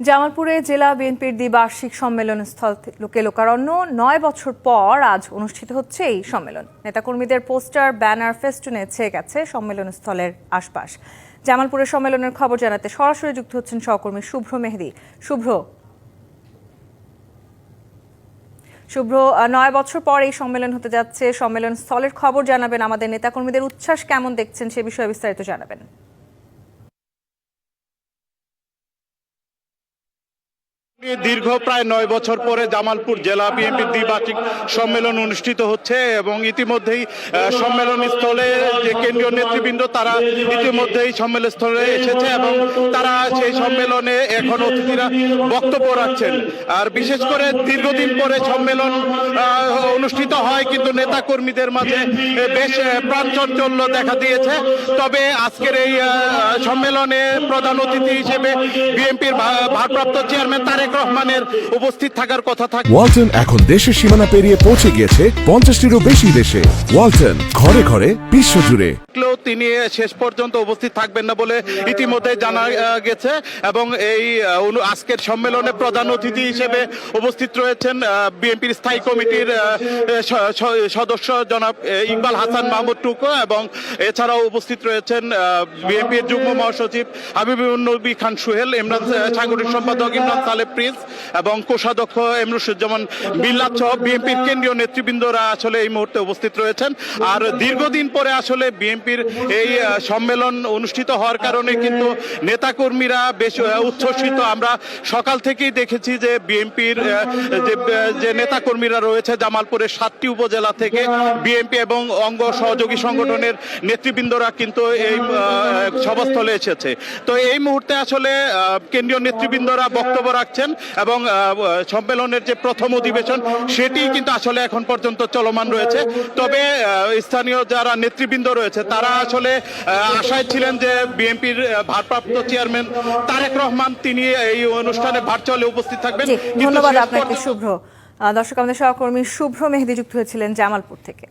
জামালপুরে জেলা বিএনপির দ্বিবার্ষিক সম্মেলন স্থল লোকে লোকারণ্য। নয় বছর পর আজ অনুষ্ঠিত হচ্ছে এই সম্মেলন। নেতাকর্মীদের পোস্টার, ব্যানার, ফেস্টুনে ছেয়ে গেছে সম্মেলন স্থলের আশপাশ। জামালপুরের সম্মেলনের খবর জানাতে সরাসরি যুক্ত হচ্ছেন সহকর্মী শুভ্র মেহেদি। শুভ্র। শুভ্র নয় বছর পর এই সম্মেলন হতে যাচ্ছে। সম্মেলন স্থলের খবর জানাবেন আমাদের নেতাকর্মীদের উচ্ছ্বাস কেমন দেখছেন সে বিষয়ে বিস্তারিত জানাবেন। দীর্ঘ প্রায় নয় বছর পরে জামালপুর জেলা বিএনপির দ্বিবার্ষিক সম্মেলন অনুষ্ঠিত হচ্ছে এবং ইতিমধ্যেই সম্মেলন স্থলে যে কেন্দ্রীয় নেতৃবৃন্দ, তারা ইতিমধ্যেই সম্মেলন স্থলে এসেছে এবং তারা সেই সম্মেলনে এখন অতিথিরা বক্তব্য রাখছেন। আর বিশেষ করে দীর্ঘদিন পরে সম্মেলন অনুষ্ঠিত হয় কিন্তু নেতা কর্মীদের মাঝে বেশ প্রাণচঞ্চল্য দেখা দিয়েছে। তবে আজকের এই সম্মেলনে প্রধান অতিথি হিসেবে বিএনপির ভারপ্রাপ্ত চেয়ারম্যান তারেক রহমানের উপস্থিত থাকার কথা থাকে ওয়ালটন এখন দেশের সীমানা পেরিয়ে পৌঁছে গিয়েছে পঞ্চাশটিরও বেশি দেশে। ওয়ালটন ঘরে ঘরে বিশ্বজুড়ে। থাকলেও তিনি শেষ পর্যন্ত উপস্থিত থাকবেন না বলে ইতিমধ্যে জানা গেছে এবং এই আজকের সম্মেলনে প্রধান অতিথি হিসেবে উপস্থিত রয়েছেন বিএনপির স্থায়ী কমিটির সদস্য জনাব ইকবাল হাসান মাহমুদ টুকু এবং এছাড়াও উপস্থিত রয়েছেন বিএনপির যুগ্ম মহাসচিব হাবিবুল নবী খান সুহেল ইমরান সাংগঠনিক সম্পাদক ইমরান সালেব প্রিন্স এবং কোষাধ্যক্ষ এমরুসুজ্জামান বিল্লাত সহ বিএনপির কেন্দ্রীয় নেতৃবৃন্দরা আসলে এই মুহূর্তে উপস্থিত রয়েছেন। আর দীর্ঘদিন পরে আসলে বিএনপির এই সম্মেলন অনুষ্ঠিত হওয়ার কারণে কিন্তু নেতাকর্মীরা বেশ উচ্ছ্বসিত। আমরা সকাল থেকেই দেখেছি যে বিএনপির যে নেতাকর্মীরা রয়েছে জামালপুরের সাতটি উপজেলা থেকে বিএনপি এবং অঙ্গ সহযোগী সংগঠনের নেতৃবৃন্দরা কিন্তু এই সভাস্থলে এসেছে। তো এই মুহূর্তে আসলে কেন্দ্রীয় নেতৃবৃন্দরা বক্তব্য রাখছেন এবং সম্মেলনের যে প্রথম অধিবেশন সেটি কিন্তু আসলে এখন পর্যন্ত চলমান রয়েছে। তবে স্থানীয় যারা নেতৃবৃন্দ রয়েছে তারা আসলে আশায় ছিলেন যে বিএনপির ভারপ্রাপ্ত চেয়ারম্যান তারেক রহমান তিনি এই অনুষ্ঠানে ভার্চুয়ালি উপস্থিত থাকবেন। ধন্যবাদ আপনাকে শুভ্র। দর্শক আমাদের সহকর্মী শুভ্র মেহেদি যুক্ত হয়েছিলেন জামালপুর থেকে।